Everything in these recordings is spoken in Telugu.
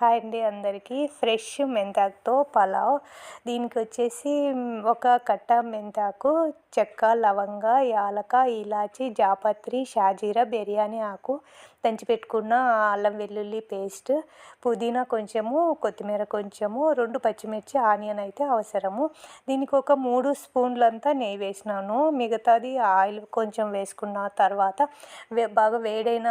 హాయ్ అండి అందరికీ. ఫ్రెష్ మెంతాకుతో పలావ్. దీనికి వచ్చేసి ఒక కట్ట మెంతాకు చెక్క లవంగ యాలక ఇలాచి జాపత్రి షాజీరా బిర్యానీ ఆకు దంచి పెట్టుకున్న అల్లం వెల్లుల్లి పేస్ట్ పుదీనా కొంచెము కొత్తిమీర కొంచెము రెండు పచ్చిమిర్చి ఆనియన్ అయితే అవసరము. దీనికి ఒక మూడు స్పూన్లంతా నెయ్యి వేసినాను. మిగతాది ఆయిల్ కొంచెం వేసుకున్న తర్వాత బాగా వేడైన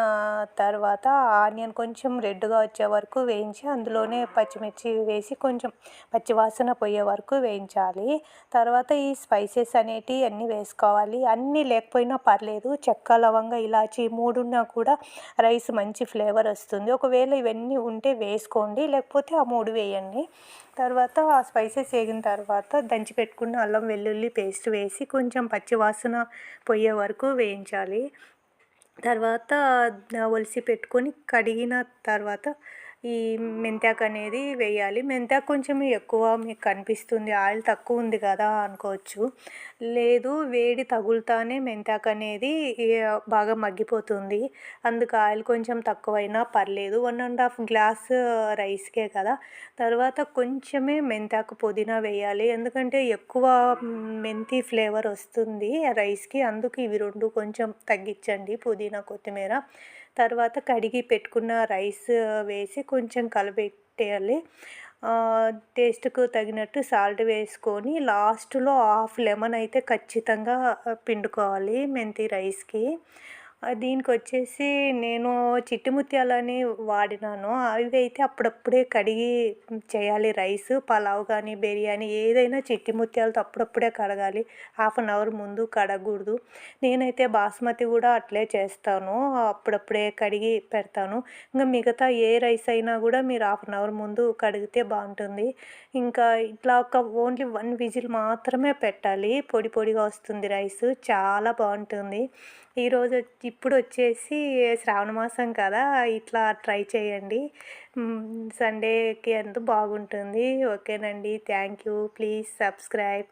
తర్వాత ఆనియన్ కొంచెం రెడ్గా వచ్చే వరకు వేయించి అందులోనే పచ్చిమిర్చి వేసి కొంచెం పచ్చివాసన పోయే వరకు వేయించాలి. తర్వాత ఈ స్పైసెస్ అనేటివి అన్నీ వేసుకోవాలి. అన్నీ లేకపోయినా పర్లేదు చెక్క లవంగ ఇలాచి మూడున్నా కూడా రైస్ మంచి ఫ్లేవర్ వస్తుంది. ఒకవేళ ఇవన్నీ ఉంటే వేసుకోండి లేకపోతే ఆ మూడు వేయండి. తర్వాత ఆ స్పైసెస్ వేగిన తర్వాత దంచి పెట్టుకున్న అల్లం వెల్లుల్లి పేస్ట్ వేసి కొంచెం పచ్చివాసన పోయే వరకు వేయించాలి. తర్వాత ఒలిసి పెట్టుకొని కడిగిన తర్వాత ఈ మెంతాకు అనేది వేయాలి. మెంతాకు కొంచెం ఎక్కువ మీకు కనిపిస్తుంది. ఆయిల్ తక్కువ ఉంది కదా అనుకోవచ్చు. లేదు వేడి తగులుతానే మెంతాకు అనేది బాగా మగ్గిపోతుంది. అందుకు ఆయిల్ కొంచెం తక్కువైనా పర్లేదు. వన్ అండ్ హాఫ్ గ్లాస్ రైస్కే కదా. తర్వాత కొంచెమే మెంతాకు పుదీనా వేయాలి. ఎందుకంటే ఎక్కువ మెంతి ఫ్లేవర్ వస్తుంది రైస్కి. అందుకు ఇవి రెండు కొంచెం తగ్గించండి పుదీనా కొత్తిమీర. తర్వాత కడిగి పెట్టుకున్న రైస్ వేసి కొంచెం కలబెట్టేయాలి. టేస్ట్కు తగినట్టు సాల్ట్ వేసుకొని లాస్ట్లో హాఫ్ లెమన్ అయితే ఖచ్చితంగా పిండుకోవాలి మెంతి రైస్కి. దీనికి వచ్చేసి నేను చిట్టి ముత్యాలని వాడినాను. అవి అయితే అప్పుడప్పుడే కడిగి చేయాలి. రైస్ పలావ్ కానీ బిర్యానీ ఏదైనా చిట్టి ముత్యాలతో అప్పుడప్పుడే కడగాలి. హాఫ్ అన్ అవర్ ముందు కడగకూడదు. నేనైతే బాస్మతి కూడా అట్లే చేస్తాను. అప్పుడప్పుడే కడిగి పెడతాను. ఇంకా మిగతా ఏ రైస్ అయినా కూడా మీరు హాఫ్ అన్ అవర్ ముందు కడిగితే బాగుంటుంది. ఇంకా ఇట్లా ఒక ఓన్లీ వన్ విజిల్ మాత్రమే పెట్టాలి. పొడి పొడిగా వస్తుంది రైస్. చాలా బాగుంటుంది. ఈరోజు ఇప్పుడు వచ్చేసి శ్రావణ మాసం కదా ఇట్లా ట్రై చేయండి. సండేకి అంతా బాగుంటుంది. ఓకేనండి. Thank you. Please subscribe.